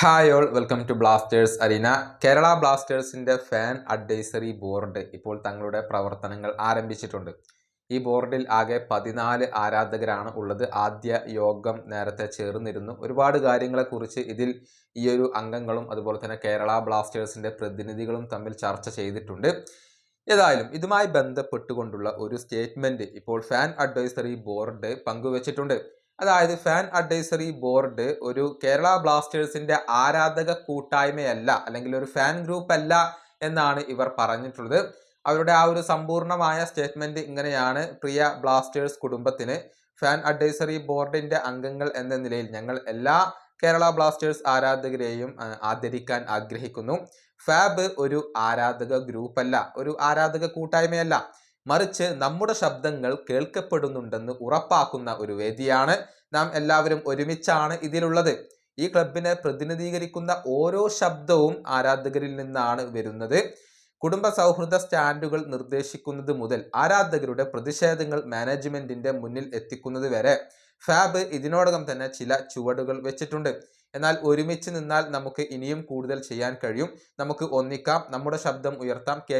Hi all welcome to Blasters arena Kerala ബ്ലാസ്റ്റേഴ്സിന്റെ fan advisory board ഇപ്പോൾ തങ്ങളുടെ പ്രവർത്തനങ്ങൾ ആരംഭിച്ചിട്ടുണ്ട്. ഈ ബോർഡിൽ ആകെ പതിനാല് ആരാധകരാണ് ഉള്ളത്. ആദ്യ യോഗം നേരത്തെ ചേർന്നിരുന്നു. ഒരുപാട് കാര്യങ്ങളെക്കുറിച്ച് ഇതിൽ ഈ ഒരു അംഗങ്ങളും അതുപോലെ തന്നെ കേരള ബ്ലാസ്റ്റേഴ്സിന്റെ പ്രതിനിധികളും തമ്മിൽ ചർച്ച ചെയ്തിട്ടുണ്ട്. ഏതായാലും ഇതുമായി ബന്ധപ്പെട്ടുകൊണ്ടുള്ള ഒരു സ്റ്റേറ്റ്മെന്റ് ഇപ്പോൾ ഫാൻ അഡ്വൈസറി ബോർഡ് പങ്കുവച്ചിട്ടുണ്ട്. അതായത് ഫാൻ അഡ്വൈസറി ബോർഡ് ഒരു കേരള ബ്ലാസ്റ്റേഴ്സിന്റെ ആരാധക കൂട്ടായ്മയല്ല അല്ലെങ്കിൽ ഒരു ഫാൻ ഗ്രൂപ്പ് അല്ല എന്നാണ് ഇവർ പറഞ്ഞിട്ടുള്ളത്. അവരുടെ ആ ഒരു സമ്പൂർണമായ സ്റ്റേറ്റ്മെന്റ് ഇങ്ങനെയാണ്. പ്രിയ ബ്ലാസ്റ്റേഴ്സ് കുടുംബത്തിന് ഫാൻ അഡ്വൈസറി ബോർഡിന്റെ അംഗങ്ങൾ എന്ന നിലയിൽ ഞങ്ങൾ എല്ലാ കേരള ബ്ലാസ്റ്റേഴ്സ് ആരാധകരെയും ആദരിക്കാൻ ആഗ്രഹിക്കുന്നു. ഫാബ് ഒരു ആരാധക ഗ്രൂപ്പല്ല ഒരു ആരാധക കൂട്ടായ്മയല്ല. മറിച്ച് നമ്മുടെ ശബ്ദങ്ങൾ കേൾക്കപ്പെടുന്നുണ്ടെന്ന് ഉറപ്പാക്കുന്ന ഒരു വേദിയാണ് നാം എല്ലാവരും ഒരുമിച്ചാണ് ഇതിലുള്ളത്. ഈ ക്ലബിനെ പ്രതിനിധീകരിക്കുന്ന ഓരോ ശബ്ദവും ആരാധകരിൽ നിന്നാണ് വരുന്നത്. കുടുംബ സൗഹൃദ സ്റ്റാൻഡുകൾ നിർദ്ദേശിക്കുന്നത് മുതൽ ആരാധകരുടെ പ്രതിഷേധങ്ങൾ മാനേജ്മെന്റിന്റെ മുന്നിൽ എത്തിക്കുന്നത് വരെ. ഫാബ് ഇതിനോടകം തന്നെ ചില ചുവടുകൾ വെച്ചിട്ടുണ്ട്. എന്നാൽ ഒരുമിച്ച് നിന്നാൽ നമുക്ക് ഇനിയും കൂടുതൽ ചെയ്യാൻ കഴിയും. നമുക്ക് ഒന്നിക്കാം. നമ്മുടെ ശബ്ദം ഉയർത്താം. കെ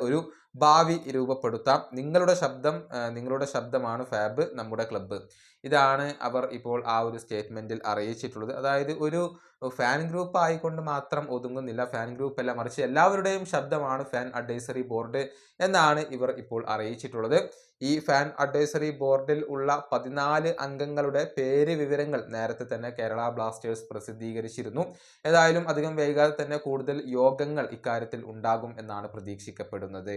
ഒരു ഭാവി രൂപപ്പെടുത്താം. നിങ്ങളുടെ ശബ്ദം നിങ്ങളുടെ ശബ്ദമാണ് ഫാബ് നമ്മുടെ ക്ലബ്ബ്. ഇതാണ് അവർ ഇപ്പോൾ ആ ഒരു സ്റ്റേറ്റ്മെന്റിൽ അറിയിച്ചിട്ടുള്ളത്. അതായത് ഒരു ഫാൻ ഗ്രൂപ്പ് ആയിക്കൊണ്ട് മാത്രം ഒതുങ്ങുന്നില്ല. ഫാൻ ഗ്രൂപ്പ് അല്ല മറിച്ച് എല്ലാവരുടെയും ശബ്ദമാണ് ഫാൻ അഡ്വൈസറി ബോർഡ് എന്നാണ് ഇവർ ഇപ്പോൾ അറിയിച്ചിട്ടുള്ളത്. ഈ ഫാൻ അഡ്വൈസറി ബോർഡിൽ ഉള്ള പതിനാല് അംഗങ്ങളുടെ പേര് വിവരങ്ങൾ നേരത്തെ തന്നെ കേരള ബ്ലാസ്റ്റേഴ്സ് പ്രസിദ്ധീകരിച്ചിരുന്നു. ഏതായാലും അധികം വൈകാതെ തന്നെ കൂടുതൽ യോഗങ്ങൾ ഇക്കാര്യത്തിൽ ഉണ്ടാകും എന്നാണ് പ്രതീക്ഷിക്കപ്പെടുന്നത്.